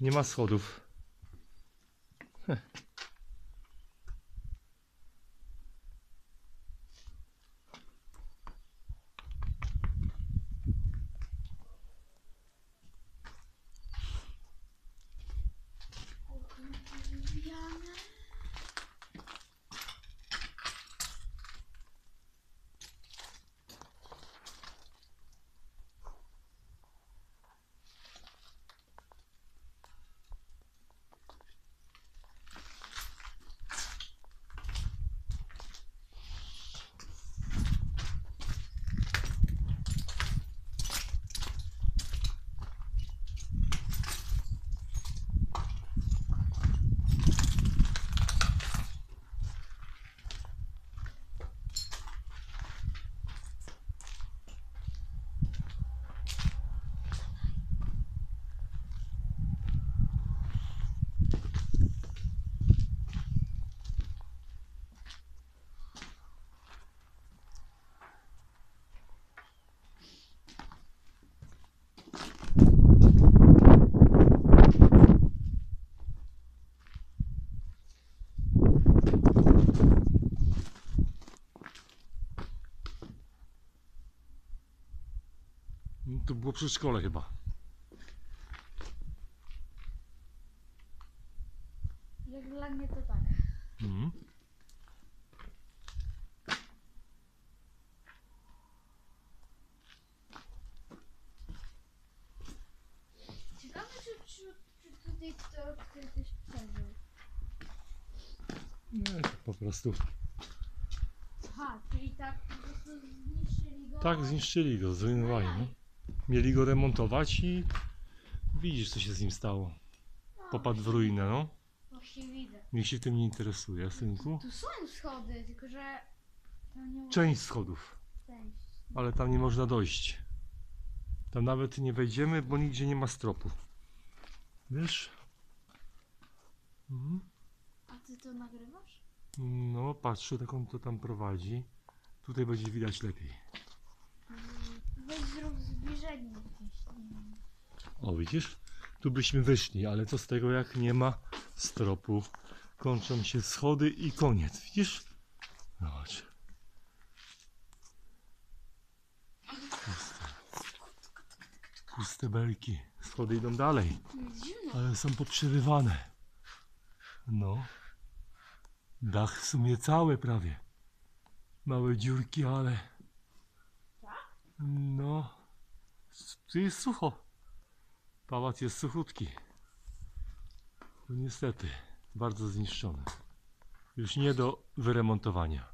Nie ma schodów. Heh. To było przy szkole chyba. Jak dla mnie to tak. Mhm. Ciekawe, czy, czy, czy tutaj kto kiedyś przeżył. Nie, po prostu. Aha, czyli tak po prostu zniszczyli go. Tak, zniszczyli go, zrujnowali. No. Mieli go remontować i widzisz, co się z nim stało. Popadł w ruinę, no. Właśnie widzę. Niech się tym nie interesuje, synku. Tu są schody, tylko że tam nie ma Część schodów, wejść. ale tam nie można dojść. Tam nawet nie wejdziemy, bo nigdzie nie ma stropu. Wiesz? Mhm. A ty to nagrywasz? No, patrzę, jak on to tam prowadzi. Tutaj będzie widać lepiej. O, widzisz? Tu byśmy wyszli, ale co z tego, jak nie ma stropu? Kończą się schody i koniec. Widzisz? Zobacz. Puste. Puste belki. Schody idą dalej, zimno. ale są poprzerywane. No. Dach w sumie cały prawie. Małe dziurki, ale... No. Tu jest sucho. Pałac jest suchutki. Niestety, bardzo zniszczony. Już nie do wyremontowania.